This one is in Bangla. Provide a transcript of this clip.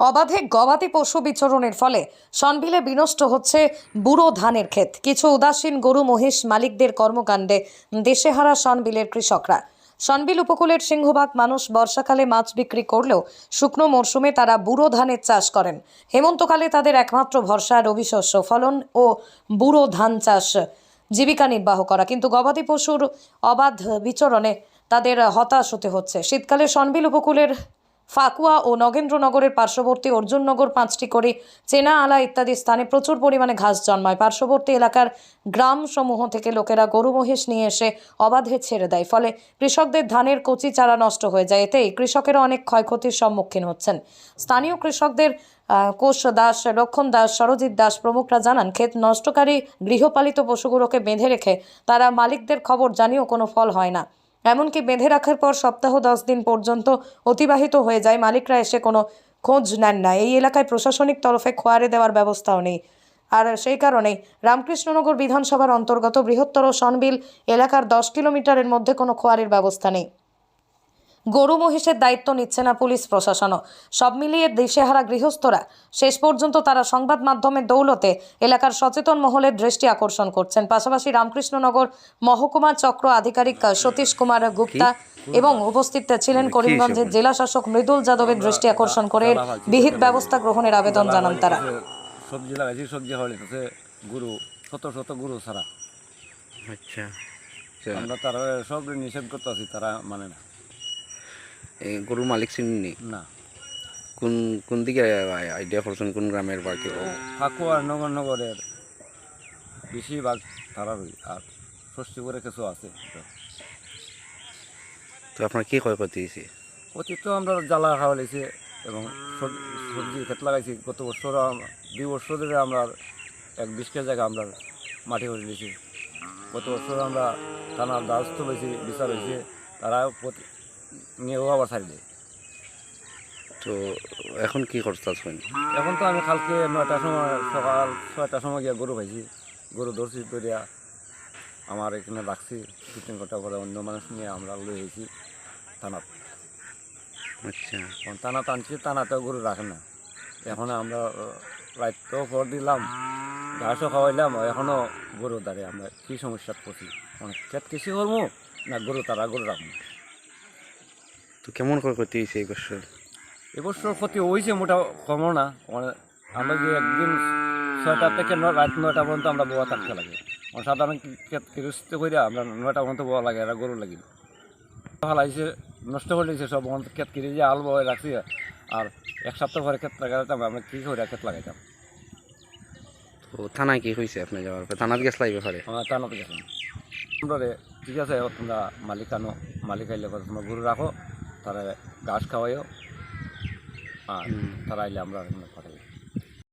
অবাধে গবাদি পশু বিচরণের ফলে সনবিলে বিনষ্ট হচ্ছে বুড়ো ধানের ক্ষেত। কিছু উদাসীন গরু মহিষ মালিকদের কর্মকাণ্ডে দেশেহারা সনবিলের কৃষকরা। সনবিল উপকূলের সিংহভাগ মানুষ বর্ষাকালে মাছ বিক্রি করলেও শুকনো মরশুমে তারা বুড়ো ধানের চাষ করেন। হেমন্তকালে তাদের একমাত্র ভরসা রবি শস্য ফলন ও বুড়ো ধান চাষ জীবিকা নির্বাহ করা। কিন্তু গবাদি পশুর অবাধ বিচরণে তাদের হতাশ হতে হচ্ছে। শীতকালে সনবিল উপকূলের ফাকুয়া ও নগেন্দ্রনগরের পার্শ্ববর্তী অর্জুননগর পাঁচটি করে চেনা আলা ইত্যাদি স্থানে প্রচুর পরিমাণে ঘাস জন্মায়। পার্শ্ববর্তী এলাকার গ্রাম সমূহ থেকে লোকেরা গরু, মহিষ নিয়ে এসে অবাধে ছেড়ে দেয়। ফলে কৃষকদের ধানের কচি চারা নষ্ট হয়ে যায়। এতেই কৃষকেরা অনেক ক্ষয়ক্ষতির সম্মুখীন হচ্ছেন। স্থানীয় কৃষকদের কোষ দাস লক্ষণ দাস, সরজিৎ দাস প্রমুখরা জানান, ক্ষেত নষ্টকারী গৃহপালিত পশুগুলোকে বেঁধে রেখে তারা মালিকদের খবর জানিয়েও কোনো ফল হয় না। এমনকি বেঁধে রাখার পর সপ্তাহ দশ দিন পর্যন্ত অতিবাহিত হয়ে যায়। মালিকরা এসে কোনো খোঁজ নেন না। এই এলাকায় প্রশাসনিক তরফে খোয়ারে দেওয়ার ব্যবস্থাও নেই। আর সেই কারণে রামকৃষ্ণনগর বিধানসভার অন্তর্গত বৃহত্তর সনবিল এলাকার দশ কিলোমিটারের মধ্যে কোনো খোয়ারের ব্যবস্থা নেই। গরু মহিষের দায়িত্ব নিচ্ছে না পুলিশ প্রশাসনও। সব মিলিয়ে দিশেহারা গৃহস্থরা শেষ পর্যন্ত তারা সংবাদ মাধ্যমের দৌলতে এলাকার সচেতন মহলের দৃষ্টি আকর্ষণ করছেন। পাশাপাশি রামকৃষ্ণনগর মহকুমা চক্র আধিকারিক সতীশ কুমার গুপ্তা এবং উপস্থিত ছিলেন করিমগঞ্জের জেলা শাসক মৃদুল যাদবের দৃষ্টি আকর্ষণ করে বিহিত ব্যবস্থা গ্রহণের আবেদন জানান তারা। সবজি লাগাইছি সবজি হলে তাতে শত শত গরু ছাড়া। আচ্ছা। আমরা তারা সব নিষেধ করতে আছি তারা মানে না। গরুর মালিক চিনি? না। কোন কোন দিকে আইডিয়া করছেন? কোন গ্রামের বা কি? ফাকুয়ার নগর নগরের বেশিরভাগ তারা আর ষষ্ঠী করে কিছু আছে। তো আপনার কি ক্ষয়ক্ষতি হয়েছে? অতীত তো আমরা জ্বালা খাওয়া লেছি এবং সব- সবজি ক্ষেত লাগাইছি। গত বছর দুই বছর ধরে আমরা এক বিশকে জায়গা আমরা মাটি করে দিয়েছি গত বছর আমরা থানার দ্বারস্থ হয়েছি বিচার হয়েছে। তারা নিয়েও আবার ছাড়ি দেয়। তো এখন কি করতে আসবেন এখন তো আমি কালকে নয়টার সময় সকাল ছয়টার সময় গিয়ে গরু পাইছি গরু ধরছি ধরিয়া আমার এখানে রাখছি। দু তিন ঘণ্টা পরে অন্য মানুষ নিয়ে আমরা থানাত। আচ্ছা। টানা টানছি টানাতেও গরু রাখে না। এখন আমরা রাইতও ফর দিলাম ঘাসও খাওয়াইলাম এখনও গরু দাঁড়িয়ে আমরা কী সমস্যা করছি অনেক ক্ষেত কৃষি করব না গরু তারা গরু রাখব? তো কেমন ক্ষয়ক্ষতি হয়েছে এই বছর? এবছর ক্ষতি হয়েছে মোটা কমও না মানে আমরা যে একদিন ছয়টা থেকে রাত নয়টা পর্যন্ত আমরা বোয়া থাকতে লাগে। মানে সাধারণ ক্ষেত গৃহস্থ করে আমরা নয়টা পর্যন্ত বোয়া লাগে এরা গরু লাগি। হালাইছে নষ্ট করে দিয়েছে সব এখন ক্ষেত কিনে যে আল বয়ে রাখছি আর এক সপ্তাহ পরে ক্ষেত লাগাইতাম আমরা কী করে ক্ষেত লাগাইতাম? তো থানায় কি হয়েছে আপনি যাওয়ার পরে? থানাত গেছলাই ব্যাপারে? আমার তা নতে গেছেন ঠিক আছে তোমরা মালিক আনো মালিক আইলে তোমরা গরু রাখো। তারা ঘাস খাওয়াইও আর তারা আইলে আমরা